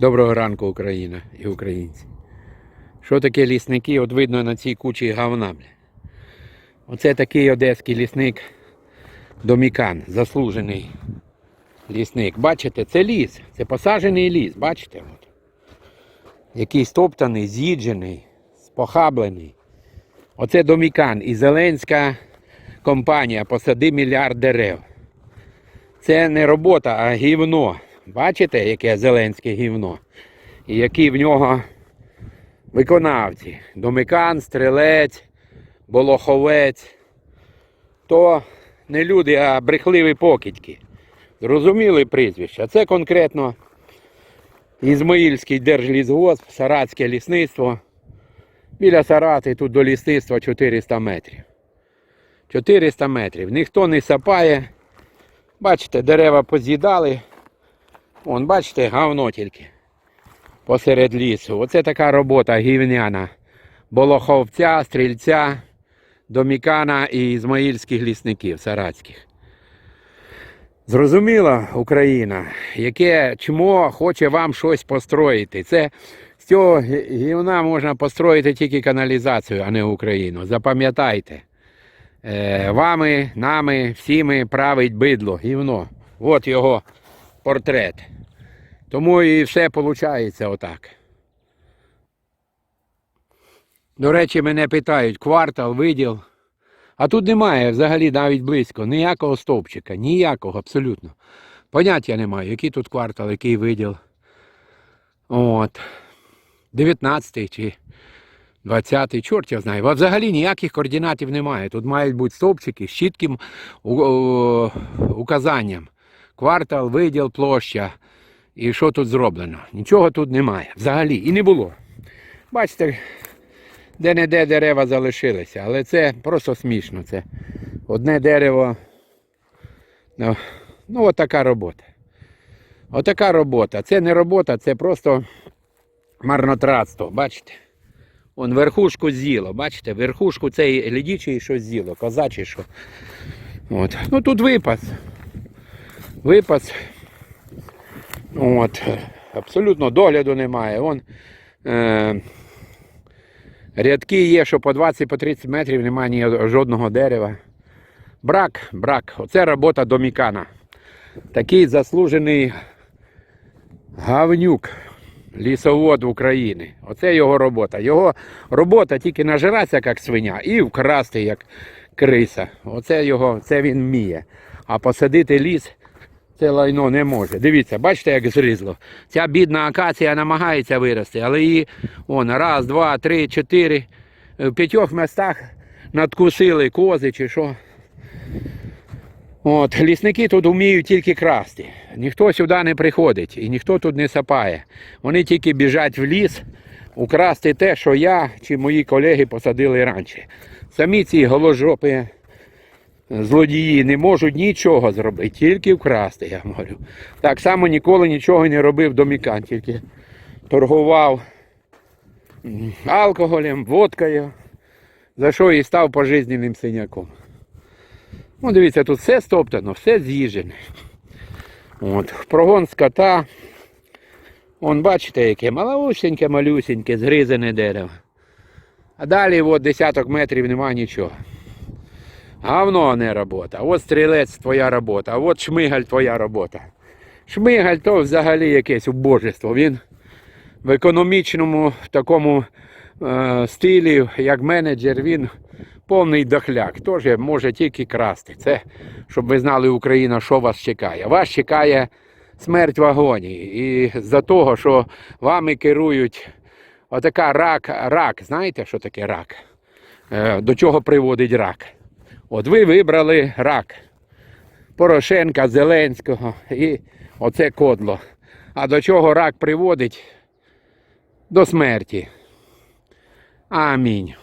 Доброго ранку, Україна і українці. Що таке лісники? От видно на цій кучі говна. бля. Оце такий одеський лісник Домікан, заслужений лісник. Бачите, це ліс, це посаджений ліс, бачите? От. Який стоптаний, з'їджений, спохаблений. Оце Домікан і Зеленська компанія посади мільярд дерев. Це не робота, а гівно. Бачите, яке Зеленське гівно? І які в нього виконавці. Домикан, стрілець, болоховець. То не люди, а брехливі покидьки. Зрозуміли прізвища. Це конкретно Ізмаїльський держлісгосп, Саратське лісництво. Біля Сарати тут до лісництва 400 метрів. 400 метрів. Ніхто не сапає. Бачите, дерева поз'їдали. Вон, бачите, говно тільки. Посеред лісу. Оце така робота гівняна. Болоховця, стрільця, домікана і ізмаїльських лісників саратських. Зрозуміла Україна, яке чмо хоче вам щось построїти. Це з цього гівна можна построїти тільки каналізацію, а не Україну. Запам'ятайте. Е, вами, нами, всіми править бидло, гівно. От його портрет. Тому і все виходить отак. До речі, мене питають, квартал, виділ. А тут немає взагалі навіть близько ніякого стовпчика, ніякого абсолютно. Поняття немає, який тут квартал, який виділ. От. 19 чи 20-й, чорт я знаю. А взагалі ніяких координатів немає. Тут мають бути стовпчики з чітким указанням. Квартал, виділ, площа. І що тут зроблено? Нічого тут немає. Взагалі. І не було. Бачите, де-не-де дерева залишилися, але це просто смішно. Це одне дерево. Ну, ну от робота. Отака робота. Це не робота, це просто марнотратство. Бачите? Вон верхушку з'їло, бачите, верхушку цей лідічий що з'їло, козачий що. От. Ну тут випас. Випас. От. Абсолютно догляду немає. Вон, е, рядки є, що по 20 по 30 метрів немає ні жодного дерева. Брак, брак. Оце робота домікана. Такий заслужений гавнюк, лісовод України. Оце його робота. Його робота тільки нажиратися, як свиня, і вкрасти, як криса. Оце його, це він вміє. А посадити ліс це лайно не може. Дивіться, бачите, як зрізло. Ця бідна акація намагається вирости, але її он, раз, два, три, чотири. В п'ятьох містах надкусили кози чи що. От, лісники тут вміють тільки красти. Ніхто сюди не приходить і ніхто тут не сапає. Вони тільки біжать в ліс украсти те, що я чи мої колеги посадили раніше. Самі ці голожопи злодії не можуть нічого зробити, тільки вкрасти, я говорю. Так само ніколи нічого не робив домікан, тільки торгував алкоголем, водкою, за що і став пожизненним синяком. Ну, дивіться, тут все стоптано, все з'їжджене. От, прогон скота. Вон, бачите, яке малусеньке, малюсеньке, згризане дерево. А далі от десяток метрів нема нічого. Говно не робота. От стрілець твоя робота, от шмигаль твоя робота. Шмигаль то взагалі якесь убожество. Він в економічному такому е, стилі, як менеджер, він повний дохляк. Теж може тільки красти. Це, щоб ви знали, Україна, що вас чекає. Вас чекає смерть в агонії. І за того, що вами керують отака рак, рак. Знаєте, що таке рак? Е, До чого приводить рак? От ви вибрали рак. Порошенка, Зеленського і оце кодло. А до чого рак приводить? До смерті. Амінь.